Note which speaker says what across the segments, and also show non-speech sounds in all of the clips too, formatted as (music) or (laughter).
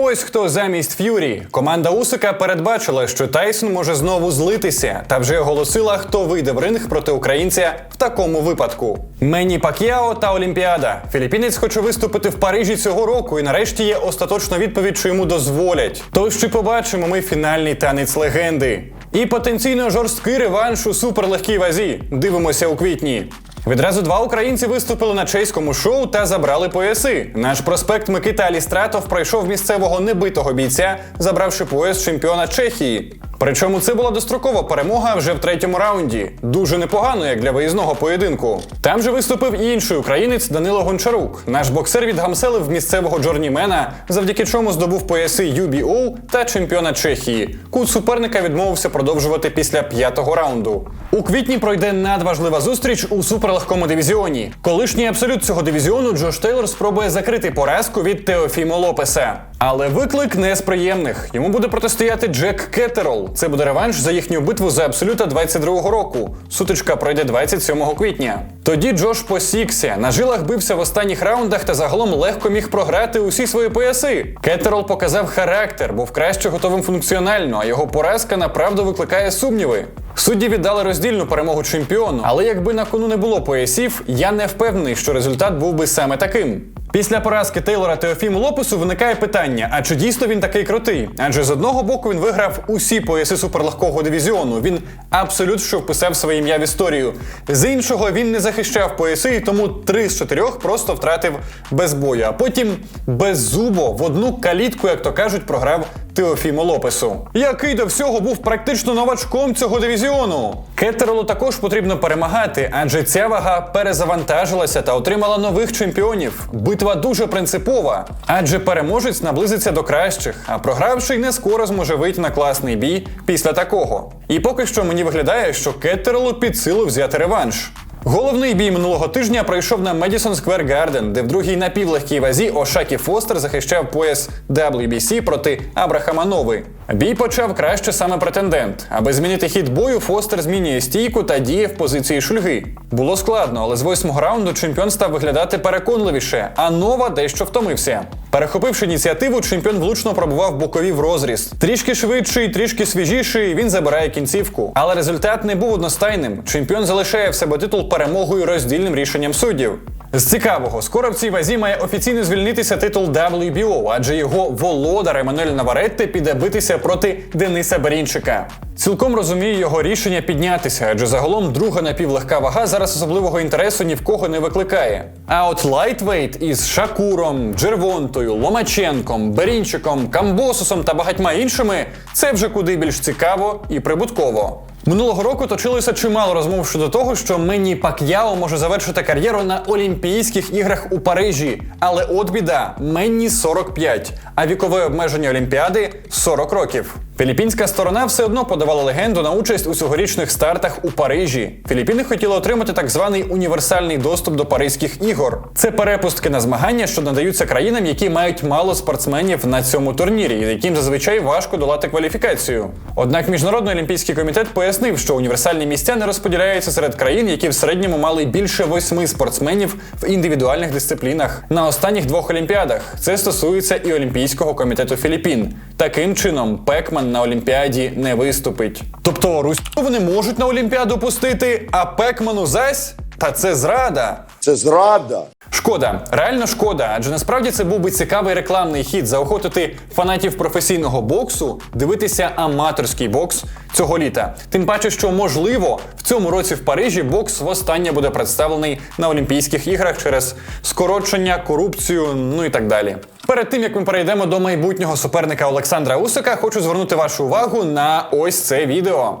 Speaker 1: Ось хто замість Ф'юрі. Команда Усика передбачила, що Тайсон може знову злитися, та вже оголосила, хто вийде в ринг проти українця в такому випадку. Мені Пак'яо та Олімпіада. Філіппінець хоче виступити в Парижі цього року, і нарешті є остаточна відповідь, що йому дозволять. Тож чи побачимо ми фінальний танець легенди. І потенційно жорсткий реванш у суперлегкій вазі. Дивимося у квітні. Відразу два українці виступили на чеському шоу та забрали пояси. Наш проспект Микита Алістратов пройшов місцевого небитого бійця, забравши пояс чемпіона Чехії. Причому це була дострокова перемога вже в третьому раунді. Дуже непогано, як для виїзного поєдинку. Там же виступив і інший українець Данило Гончарук. Наш боксер відгамселив місцевого джорнімена, завдяки чому здобув пояси UBO та чемпіона Чехії. Кут суперника відмовився продовжувати після п'ятого раунду. У квітні пройде надважлива зустріч у суперлегкому дивізіоні. Колишній абсолют цього дивізіону Джош Тейлор спробує закрити поразку від Теофімо Лопеса. Але виклик не з приємних. Йому буде протистояти Джек Кеттерол. Це буде реванш за їхню битву за абсолюта 22-го року. Сутичка пройде 27 квітня. Тоді Джош посікся, на жилах бився в останніх раундах та загалом легко міг програти усі свої пояси. Кеттерол показав характер, був краще готовим функціонально, а його поразка направду викликає сумніви. Судді віддали роздільну перемогу чемпіону, але якби на кону не було поясів, я не впевнений, що результат був би саме таким. Після поразки Тейлора Теофіму Лопесу виникає питання: а чи дійсно він такий крутий? Адже з одного боку він виграв усі пояси суперлегкого дивізіону. Він абсолютно що вписав своє ім'я в історію. З іншого він не захищав пояси, і тому три з чотирьох просто втратив без бою. А потім беззубо в одну калітку, як то кажуть, програв Теофіму Лопесу, який до всього був практично новачком цього дивізіону. Кеттеролу також потрібно перемагати, адже ця вага перезавантажилася та отримала нових чемпіонів. Битва дуже принципова, адже переможець наблизиться до кращих, а програвший не скоро зможе вийти на класний бій після такого. І поки що мені виглядає, що Кеттеролу під силу взяти реванш. Головний бій минулого тижня пройшов на Madison Square Garden, де в другій напівлегкій вазі Ошакі Фостер захищав пояс WBC проти Абрахама Нови. Бій почав краще саме претендент. Аби змінити хід бою, Фостер змінює стійку та діє в позиції шульги. Було складно, але з восьмого раунду чемпіон став виглядати переконливіше, а нова дещо втомився. Перехопивши ініціативу, чемпіон влучно пробував бокові в розріз. Трішки швидший, трішки свіжіший, він забирає кінцівку. Але результат не був одностайним. Чемпіон залишає в себе титул перемогою роздільним рішенням суддів. З цікавого, скоро в цій вазі має офіційно звільнитися титул WBO, адже його володар Еммануель Наваретте піде битися проти Дениса Берінчика. Цілком розумію його рішення піднятися, адже загалом друга напівлегка вага зараз особливого інтересу ні в кого не викликає. А от лайтвейт із Шакуром, Джервонтою, Ломаченком, Берінчиком, Камбосусом та багатьма іншими це вже куди більш цікаво і прибутково. Минулого року точилося чимало розмов щодо того, що Мені Пак'яо може завершити кар'єру на Олімпійських іграх у Парижі. Але от біда, Менні 45, а вікове обмеження Олімпіади 40 років. Філіппінська сторона все одно подавала легенду на участь у цьогорічних стартах у Парижі. Філіппіни хотіли отримати так званий універсальний доступ до Паризьких ігор. Це перепустки на змагання, що надаються країнам, які мають мало спортсменів на цьому турнірі, яким зазвичай важко долати кваліфікацію. Однак міжнародний олімпійський комітет пояснив, що універсальні місця не розподіляються серед країн, які в середньому мали більше восьми спортсменів в індивідуальних дисциплінах на останніх двох олімпіадах. Це стосується і Олімпійського комітету Філіппін. Таким чином, Пекман на Олімпіаді не виступить. Тобто Русь вони можуть на Олімпіаду пустити, а Пекману зась? Та це зрада.
Speaker 2: Це зрада.
Speaker 1: Шкода, реально шкода, адже насправді це був би цікавий рекламний хід заохотити фанатів професійного боксу дивитися аматорський бокс цього літа. Тим паче, що можливо в цьому році в Парижі бокс востаннє буде представлений на Олімпійських іграх через скорочення, корупцію, ну і так далі. Перед тим як ми перейдемо до майбутнього суперника Олександра Усика, хочу звернути вашу увагу на ось це відео.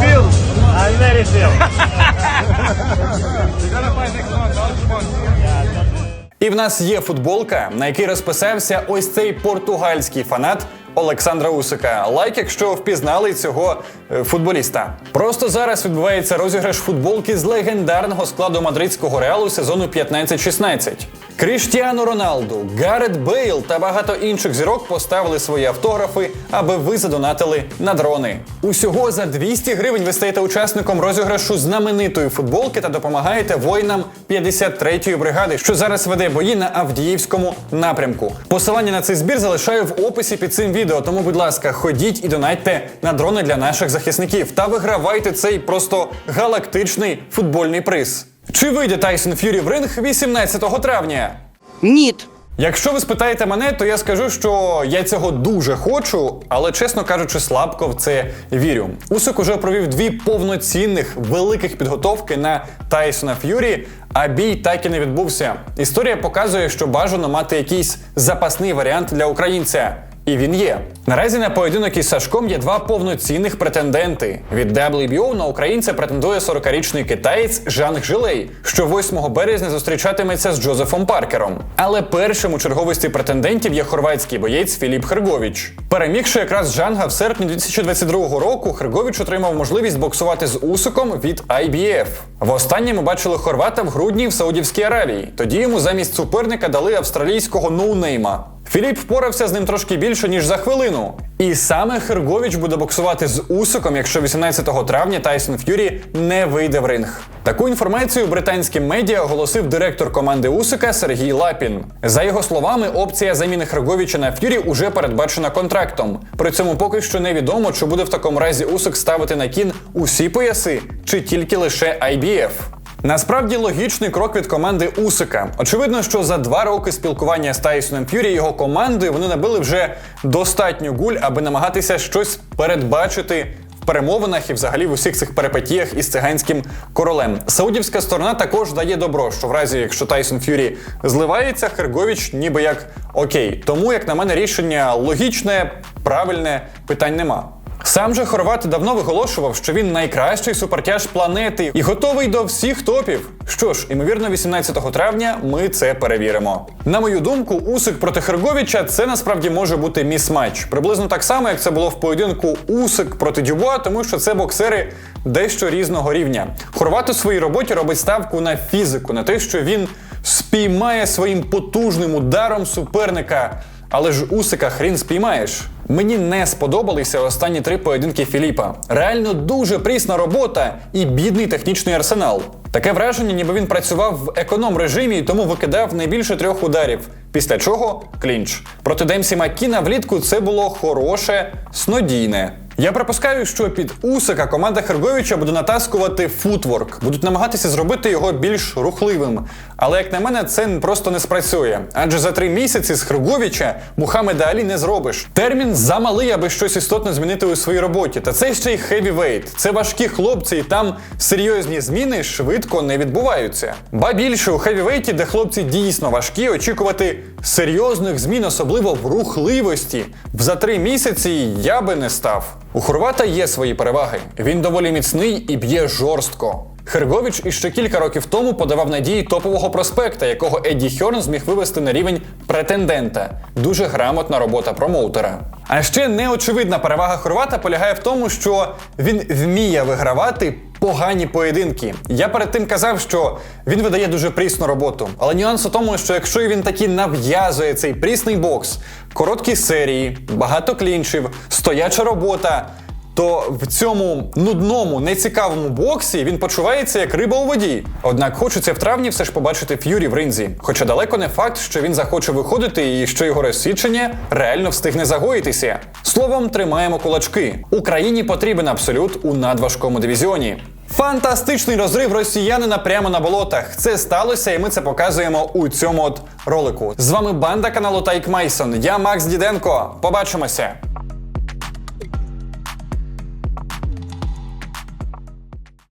Speaker 3: Feel. Very feel. (laughs)
Speaker 1: І в нас є футболка, на якій розписався ось цей португальський фанат Олександра Усика. Лайк, якщо впізнали цього е, футболіста. Просто зараз відбувається розіграш футболки з легендарного складу мадридського реалу сезону 15-16. Кріштіану Роналду, Гарет Бейл та багато інших зірок поставили свої автографи, аби ви задонатили на дрони. Усього за 200 гривень ви стаєте учасником розіграшу знаменитої футболки та допомагаєте воїнам 53-ї бригади, що зараз веде бої на Авдіївському напрямку. Посилання на цей збір залишаю в описі під цим відео. Тому, будь ласка, ходіть і донатьте на дрони для наших захисників та вигравайте цей просто галактичний футбольний приз. Чи вийде Тайсон Ф'юрі в ринг 18 травня?
Speaker 2: Ніт.
Speaker 1: Якщо ви спитаєте мене, то я скажу, що я цього дуже хочу, але чесно кажучи, слабко в це вірю. Усик уже провів дві повноцінних великих підготовки на Тайсона Ф'юрі, а бій так і не відбувся. Історія показує, що бажано мати якийсь запасний варіант для українця. І він є. Наразі на поєдинок із Сашком є два повноцінних претенденти. Від WBO на українця претендує 40-річний китаєць Жанг Жилей, що 8 березня зустрічатиметься з Джозефом Паркером. Але першим у черговості претендентів є хорватський боєць Філіп Херговіч. Перемігши якраз Жанга в серпні 2022 року, Херговіч отримав можливість боксувати з Усиком від IBF. Востаннє ми бачили хорвата в грудні в Саудівській Аравії. Тоді йому замість суперника дали австралійського ноунейма. Філіп впорався з ним трошки більше ніж за хвилину. І саме Херговіч буде боксувати з Усиком, якщо 18 травня Тайсон Ф'юрі не вийде в ринг. Таку інформацію британським медіа оголосив директор команди Усика Сергій Лапін. За його словами, опція заміни Херговіча на Ф'юрі уже передбачена контрактом. При цьому поки що невідомо, чи буде в такому разі Усик ставити на кін усі пояси, чи тільки лише IBF. Насправді логічний крок від команди Усика. Очевидно, що за два роки спілкування з Тайсоном Ф'юрі його командою вони набили вже достатньо гуль, аби намагатися щось передбачити перемовинах і взагалі в усіх цих перипетіях із циганським королем. Саудівська сторона також дає добро, що в разі, якщо Тайсон Ф'юрі зливається, Херговіч ніби як окей. Тому, як на мене, рішення логічне, правильне, питань нема. Сам же Хорват давно виголошував, що він найкращий супертяж планети і готовий до всіх топів. Що ж, імовірно, 18 травня ми це перевіримо. На мою думку, Усик проти Херговіча це насправді може бути міс-матч. Приблизно так само, як це було в поєдинку Усик проти Дюбуа, тому що це боксери дещо різного рівня. Хорват у своїй роботі робить ставку на фізику, на те, що він спіймає своїм потужним ударом суперника. Але ж Усика хрін спіймаєш. Мені не сподобалися останні три поєдинки Філіпа. Реально дуже прісна робота і бідний технічний арсенал. Таке враження, ніби він працював в економ режимі і тому викидав не більше трьох ударів. Після чого клінч. Проти Демсі Маккіна влітку це було хороше, снодійне. Я припускаю, що під Усика команда Херговича буде натаскувати футворк, будуть намагатися зробити його більш рухливим. Але як на мене, це просто не спрацює. Адже за три місяці з Херговича Мухаммеда Алі не зробиш. Термін замалий, аби щось істотно змінити у своїй роботі. Та це ще й хевівейт. Це важкі хлопці, і там серйозні зміни швидко не відбуваються. Ба більше у хевівейті, де хлопці дійсно важкі, очікувати серйозних змін, особливо в рухливості. За три місяці я би не став. У Хорвата є свої переваги. Він доволі міцний і б'є жорстко. Херговіч іще кілька років тому подавав надії топового проспекта, якого Едді Хьорн зміг вивести на рівень претендента. Дуже грамотна робота промоутера. А ще неочевидна перевага Хорвата полягає в тому, що він вміє вигравати погані поєдинки. Я перед тим казав, що він видає дуже прісну роботу. Але нюанс у тому, що якщо він таки нав'язує цей прісний бокс, короткі серії, багато клінчів, стояча робота. То в цьому нудному, нецікавому боксі він почувається як риба у воді. Однак хочеться в травні все ж побачити Ф'юрі в ринзі. Хоча далеко не факт, що він захоче виходити і що його розсічення реально встигне загоїтися. Словом, тримаємо кулачки. Україні потрібен абсолют у надважкому дивізіоні. Фантастичний розрив росіянина прямо на болотах. Це сталося, і ми це показуємо у цьому от ролику. З вами банда каналу Тайк Майсон. Я Макс Діденко. Побачимося.